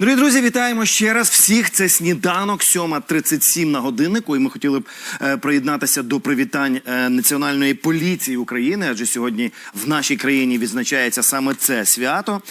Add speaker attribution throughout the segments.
Speaker 1: Дорогі друзі, вітаємо ще раз всіх. Це сніданок 7.37 на годиннику. І ми хотіли б е, приєднатися до привітань е, Національної поліції України, адже сьогодні в нашій країні відзначається саме це свято.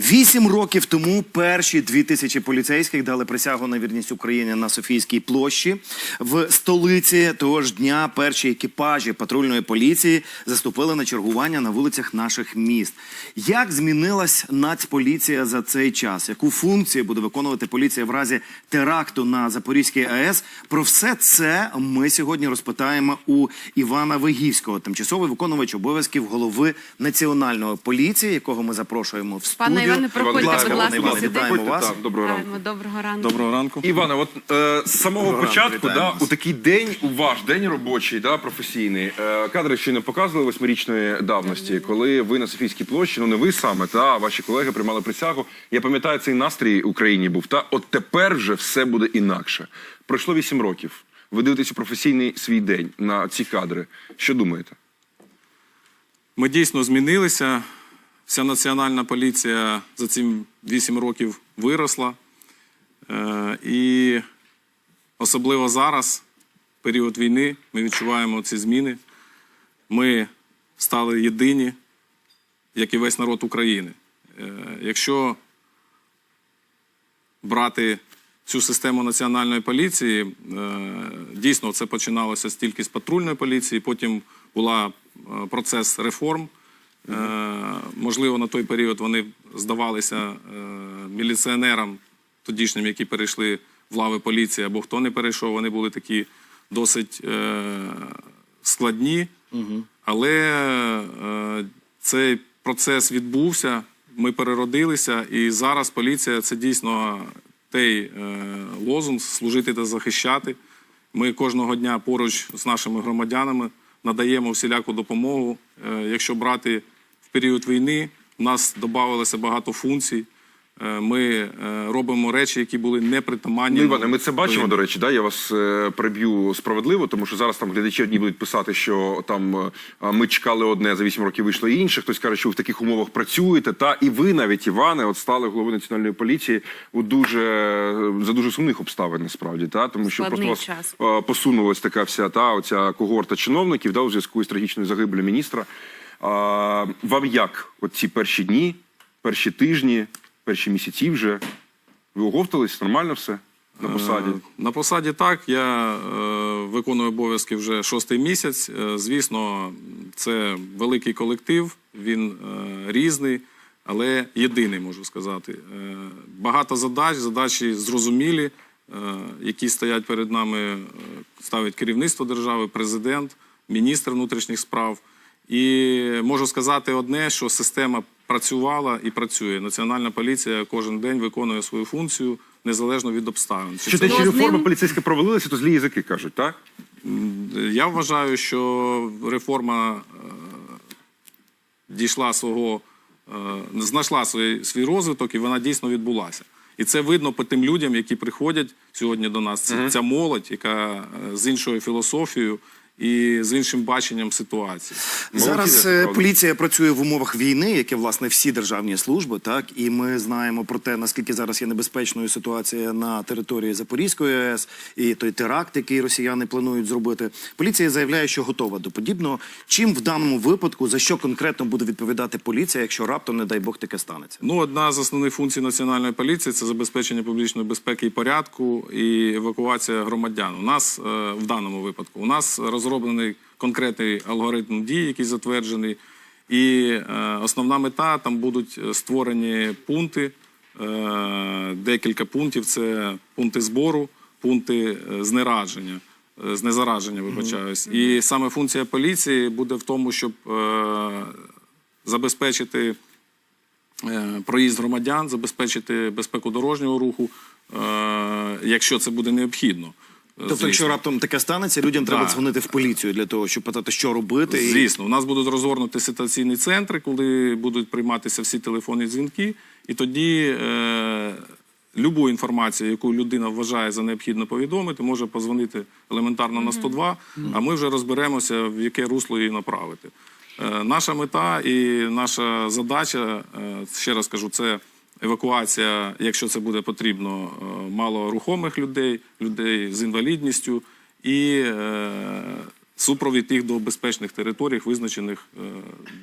Speaker 1: Вісім років тому перші дві тисячі поліцейських дали присягу на вірність Україні на Софійській площі. В столиці того ж дня перші екіпажі патрульної поліції заступили на чергування на вулицях наших міст. Як змінилась Нацполіція за цей час? Яку функцію буде виконувати поліція в разі теракту на Запорізькій АЕС? Про все це ми сьогодні розпитаємо у Івана Вигівського, тимчасовий виконувач обов'язків голови національної поліції, якого ми запрошуємо в студію.
Speaker 2: Іване, проходьте,
Speaker 1: Будь ласка,
Speaker 2: сюди.
Speaker 1: вас.
Speaker 3: Доброго ранку.
Speaker 2: Доброго ранку.
Speaker 4: Доброго ранку.
Speaker 3: Іване, от е, з самого
Speaker 1: Доброго
Speaker 3: початку, да, у такий день, у ваш день робочий, да, професійний, е, кадри ще не показували восьмирічної давності, коли ви на Софійській площі, ну не ви саме, та ваші колеги приймали присягу. Я пам'ятаю, цей настрій в Україні був. Та от тепер вже все буде інакше. Пройшло вісім років. Ви дивитеся професійний свій день на ці кадри. Що думаєте?
Speaker 4: Ми дійсно змінилися. Вся національна поліція за ці 8 років виросла. Е, І особливо зараз, в період війни, ми відчуваємо ці зміни. Ми стали єдині, як і весь народ України. Е, Якщо брати цю систему національної поліції, е, дійсно це починалося тільки з патрульної поліції, потім була процес реформ. Е, Можливо, на той період вони здавалися е, міліціонерам тодішнім, які перейшли в лави поліції, або хто не перейшов, вони були такі досить е, складні. Але цей процес відбувся, ми переродилися, і зараз поліція це дійсно той лозунг служити та захищати. Ми кожного дня поруч з нашими громадянами надаємо всіляку допомогу. Якщо брати період війни, у нас додавалося багато функцій. Е, Ми е, робимо речі, які були непритаманні.
Speaker 3: Ну, Іване, ми це бачимо, до речі, да? я вас е, приб'ю справедливо, тому що зараз там глядачі одні будуть писати, що там ми чекали одне, за 8 років вийшло інше. Хтось каже, що ви в таких умовах працюєте. Та і ви навіть, Іване, от стали головою національної поліції у дуже за дуже сумних обставин, насправді, та тому що
Speaker 2: Складний
Speaker 3: просто
Speaker 2: час.
Speaker 3: вас посунулась така вся та оця когорта чиновників, да, у зв'язку із трагічною загибелю міністра. А, вам як от ці перші дні, перші тижні, перші місяці вже? Ви оговтались? Нормально все на посаді?
Speaker 4: Е, На посаді так. Я е, виконую обов'язки вже шостий місяць. Е, звісно, це великий колектив, він різний, але єдиний, можу сказати. Багато задач, задачі зрозумілі, які стоять перед нами, ставить керівництво держави, президент, міністр внутрішніх справ. І можу сказати одне, що система працювала і працює. Національна поліція кожен день виконує свою функцію незалежно від обставин. Чи
Speaker 3: те, що реформа поліцейська провалилася, то злі язики кажуть, так?
Speaker 4: Я вважаю, що реформа е, дійшла свого, е, знайшла свій, свій розвиток, і вона дійсно відбулася. І це видно по тим людям, які приходять сьогодні до нас. Це, Ця молодь, яка е, з іншою філософією і з іншим баченням ситуації.
Speaker 1: Зараз
Speaker 3: Молодці,
Speaker 1: е,
Speaker 3: правда.
Speaker 1: поліція працює в умовах війни, як і власне всі державні служби, так і ми знаємо про те, наскільки зараз є небезпечною ситуація на території Запорізької АЕС і той теракт, який росіяни планують зробити. Поліція заявляє, що готова до подібного. Чим в даному випадку за що конкретно буде відповідати поліція, якщо раптом, не дай Бог, таке станеться?
Speaker 4: Ну, одна з основних функцій національної поліції це забезпечення публічної безпеки і порядку і евакуація громадян. У нас е, в даному випадку у нас розроблений конкретний алгоритм дій, який затверджений. І е, основна мета там будуть е, створені пункти, е, декілька пунктів. Це пункти збору, пункти е, знерадження. е, Знезараження, вибачаюсь. І саме функція поліції буде в тому, щоб е, забезпечити е, проїзд громадян, забезпечити безпеку дорожнього руху, е, якщо це буде необхідно.
Speaker 1: Тобто,
Speaker 4: Звісно.
Speaker 1: якщо раптом таке станеться, людям треба
Speaker 4: Да.
Speaker 1: дзвонити в поліцію для того, щоб питати, що робити. і-
Speaker 4: Звісно, у нас будуть розгорнуті ситуаційні центри, коли будуть прийматися всі телефонні дзвінки, і тоді е, любу інформацію, яку людина вважає за необхідно повідомити, може позвонити елементарно на 102, а ми вже розберемося, в яке русло її направити. Е, наша мета і наша задача, е, ще раз кажу, це евакуація, якщо це буде потрібно, е, малорухомих людей, людей з інвалідністю і е, супровід їх до безпечних територій, визначених е,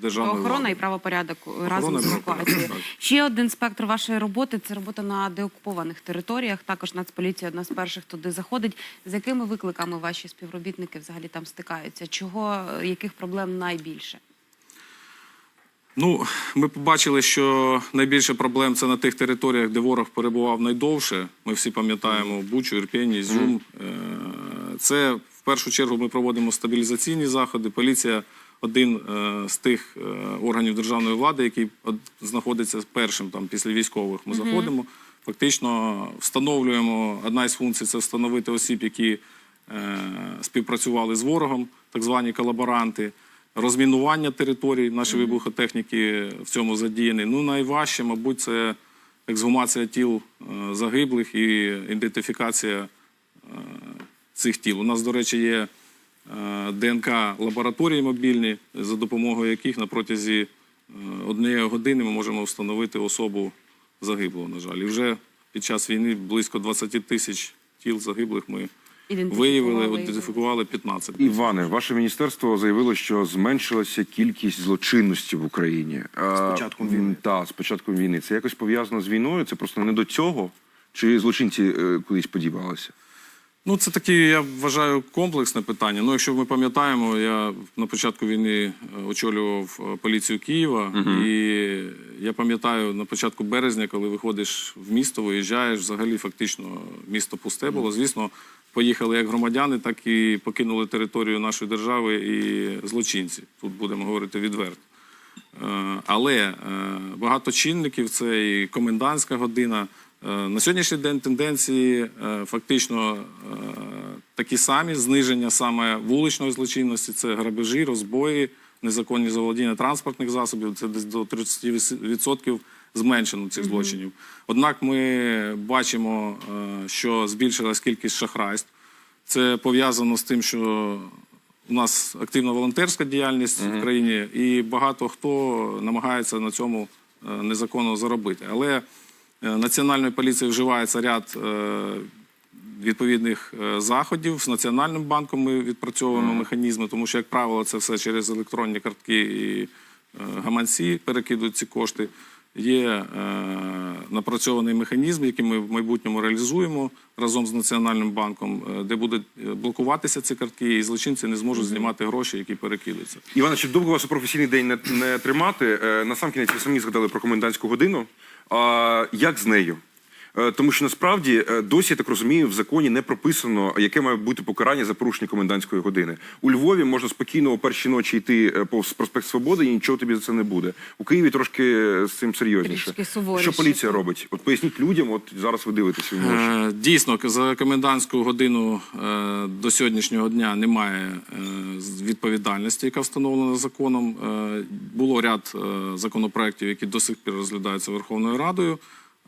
Speaker 4: державною
Speaker 2: Охорона і правопорядок разом з евакуацією. Ще один спектр вашої роботи це робота на деокупованих територіях. Також Нацполіція одна з перших туди заходить. З якими викликами ваші співробітники взагалі там стикаються? Чого яких проблем найбільше?
Speaker 4: Ну, ми побачили, що найбільше проблем це на тих територіях, де ворог перебував найдовше. Ми всі пам'ятаємо Бучу, Ірпінь, Ізюм. Е, Це в першу чергу ми проводимо стабілізаційні заходи. Поліція один е, з тих е, органів державної влади, який од- знаходиться першим там після військових. Ми заходимо. Фактично встановлюємо одна із функцій це встановити осіб, які співпрацювали з ворогом, так звані колаборанти розмінування територій, наші вибухотехніки в цьому задіяні. Ну, найважче, мабуть, це ексгумація тіл е, загиблих і ідентифікація е, цих тіл. У нас, до речі, є е, ДНК лабораторії мобільні, за допомогою яких на протязі однієї години ми можемо встановити особу загиблого, на жаль. І вже під час війни близько 20 тисяч тіл загиблих ми виявили,
Speaker 2: Ідентифікували.
Speaker 4: ідентифікували 15.
Speaker 3: Іване, ваше міністерство заявило, що зменшилася кількість злочинності в Україні. З
Speaker 1: початком війни.
Speaker 3: Так, з початком війни. Це якось пов'язано з війною? Це просто не до цього? Чи злочинці е, кудись подівалися?
Speaker 4: Ну, це таке, я вважаю, комплексне питання. Ну, якщо ми пам'ятаємо, я на початку війни е, очолював е, поліцію Києва, і я пам'ятаю на початку березня, коли виходиш в місто, виїжджаєш, взагалі фактично місто пусте було. Звісно, поїхали як громадяни, так і покинули територію нашої держави і злочинці. Тут будемо говорити відверто. Е, Але е, багато чинників це і комендантська година. Е, На сьогоднішній день тенденції фактично такі самі зниження саме вуличної злочинності, це грабежі, розбої, незаконні заволодіння транспортних засобів. Це десь до 30% зменшено цих злочинів. Однак ми бачимо, е, що збільшилась кількість шахрайств. Це пов'язано з тим, що у нас активна волонтерська діяльність в країні, і багато хто намагається на цьому е, незаконно заробити. Але е, Національною поліцією вживається ряд відповідних заходів. З Національним банком ми відпрацьовуємо механізми, тому що, як правило, це все через електронні картки і гаманці перекидують ці кошти. Є е, напрацьований механізм, який ми в майбутньому реалізуємо разом з Національним банком, е, де будуть е, блокуватися ці картки, і злочинці не зможуть знімати гроші, які перекидаються.
Speaker 3: Івана, щоб довго вас у професійний день не, не тримати, е, на сам кінець ви самі згадали про комендантську годину. А, як з нею? Е, Тому що насправді е, досі, я так розумію, в законі не прописано, яке має бути покарання за порушення комендантської години. У Львові можна спокійно о першій ночі йти е, повз проспект Свободи і нічого тобі за це не буде. У Києві трошки з цим серйозніше. Що поліція робить? От поясніть людям, от зараз ви дивитеся в.
Speaker 4: Дійсно, за комендантську годину до сьогоднішнього дня немає з- відповідальності, яка встановлена законом. Було ряд законопроєктів, які до сих пір розглядаються Верховною Радою.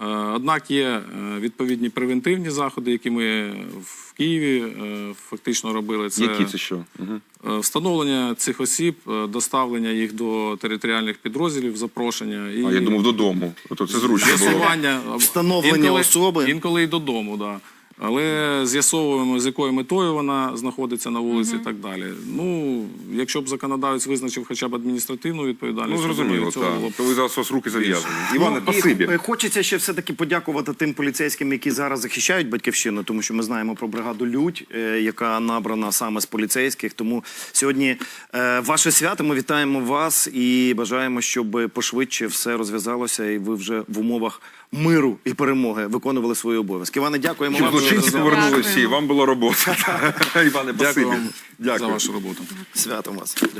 Speaker 4: Е, Однак є е, відповідні превентивні заходи, які ми в Києві е, фактично робили. Це,
Speaker 3: Які це що? Угу.
Speaker 4: встановлення цих осіб, доставлення їх до територіальних підрозділів, запрошення. І
Speaker 3: А я думав додому. Ото це зручно було.
Speaker 4: встановлення
Speaker 1: Встановлення особи.
Speaker 4: Інколи і додому, да. Але з'ясовуємо, з якою метою вона знаходиться на вулиці і так далі. Ну, якщо б законодавець визначив хоча б адміністративну
Speaker 3: Ну
Speaker 4: відповідальність,
Speaker 3: зрозуміло,
Speaker 4: думаю, цього було б
Speaker 3: То ви зараз вас руки зав'язані. Іване,
Speaker 1: Ну,
Speaker 3: спасибі.
Speaker 1: е, Хочеться ще все-таки подякувати тим поліцейським, які зараз захищають батьківщину, тому що ми знаємо про бригаду Людь, е, яка набрана саме з поліцейських. Тому сьогодні е, ваше свято. Ми вітаємо вас і бажаємо, щоб пошвидше все розв'язалося, і ви вже в умовах миру і перемоги виконували свої обов'язки. Іване, дякуємо вам.
Speaker 3: злочинці повернулися, вам була робота. Іване,
Speaker 4: Дякую вам
Speaker 3: Дякую.
Speaker 4: за вашу роботу.
Speaker 1: Святом вас. Дякую.